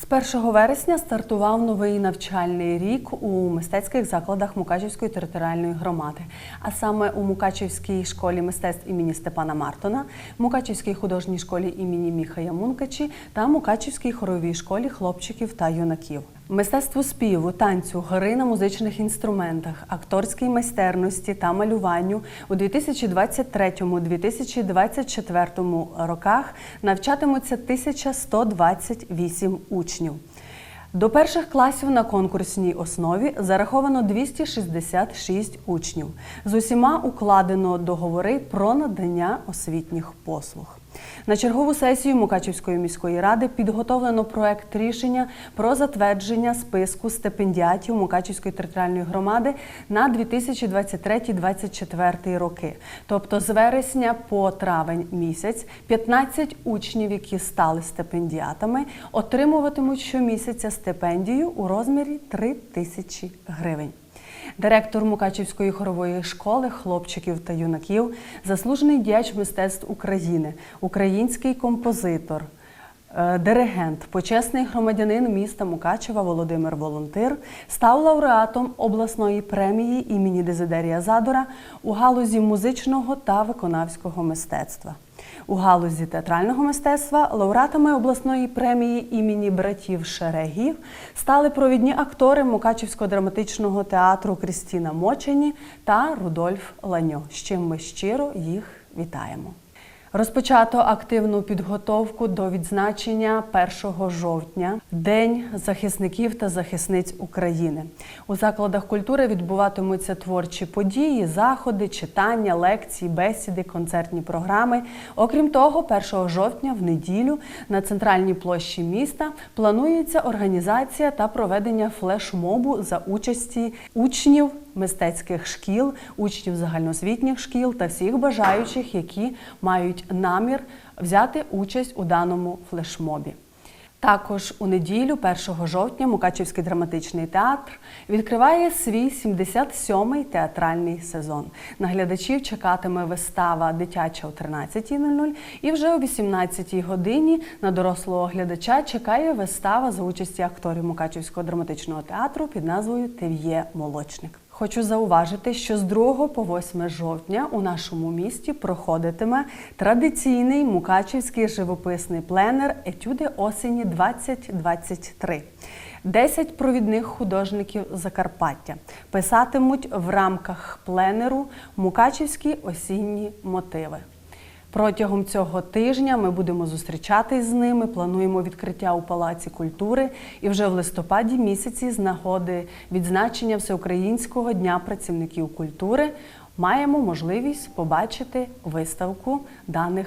З 1 вересня стартував новий навчальний рік у мистецьких закладах Мукачівської територіальної громади, а саме у Мукачівській школі мистецтв імені Степана Мартона, Мукачівській художній школі імені Міхая Мункачі та Мукачівській хоровій школі хлопчиків та юнаків. Мистецтво співу, танцю, гри на музичних інструментах, акторській майстерності та малюванню у 2023-2024 роках навчатимуться 1128 учнів. До перших класів на конкурсній основі зараховано 266 учнів. З усіма укладено договори про надання освітніх послуг. На чергову сесію Мукачівської міської ради підготовлено проект рішення про затвердження списку стипендіатів Мукачівської територіальної громади на 2023-2024 роки. Тобто з вересня по травень місяць 15 учнів, які стали стипендіатами, отримуватимуть щомісяця стипендію у розмірі 3 тисячі гривень. Директор Мукачівської хорової школи хлопчиків та юнаків, заслужений діяч мистецтв України, український композитор, е, диригент, почесний громадянин міста Мукачева Володимир Волонтир став лауреатом обласної премії імені Дезидерія Задора у галузі музичного та виконавського мистецтва. У галузі театрального мистецтва лауреатами обласної премії імені братів Шерегів стали провідні актори Мукачівського драматичного театру Крістіна Мочені та Рудольф Ланьо. З чим ми щиро їх вітаємо. Розпочато активну підготовку до відзначення 1 жовтня День захисників та захисниць України. У закладах культури відбуватимуться творчі події, заходи, читання, лекції, бесіди, концертні програми. Окрім того, 1 жовтня в неділю на центральній площі міста планується організація та проведення флешмобу за участі учнів мистецьких шкіл, учнів загальноосвітніх шкіл та всіх бажаючих, які мають намір взяти участь у даному флешмобі. Також у неділю, 1 жовтня, Мукачівський драматичний театр відкриває свій 77-й театральний сезон. На глядачів чекатиме вистава дитяча о 13.00 і вже о 18-й годині на дорослого глядача чекає вистава за участі акторів Мукачівського драматичного театру під назвою Тев'є Молочник. Хочу зауважити, що з 2 по 8 жовтня у нашому місті проходитиме традиційний мукачівський живописний пленер Етюди осені 2023. Десять провідних художників Закарпаття писатимуть в рамках пленеру мукачівські осінні мотиви. Протягом цього тижня ми будемо зустрічатись з ними. Плануємо відкриття у Палаці культури і вже в листопаді місяці з нагоди відзначення Всеукраїнського дня працівників культури маємо можливість побачити виставку даних